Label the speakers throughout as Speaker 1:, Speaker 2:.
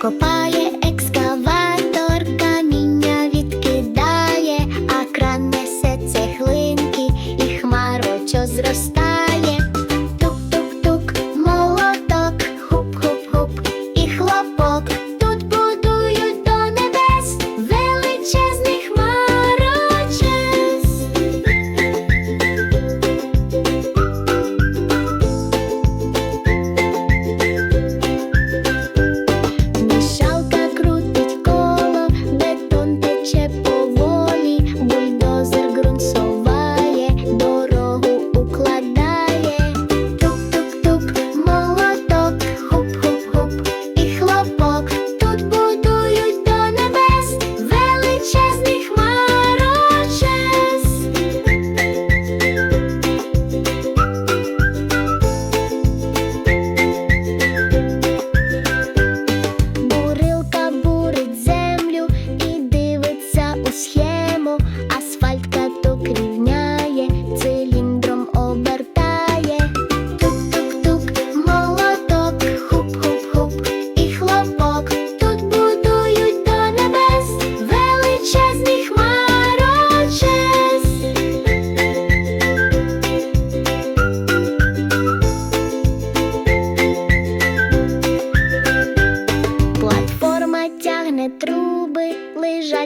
Speaker 1: Goodbye.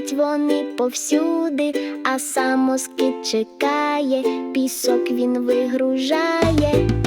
Speaker 1: Ходять вони повсюди, а сам самоскид чекає, пісок він вигружає.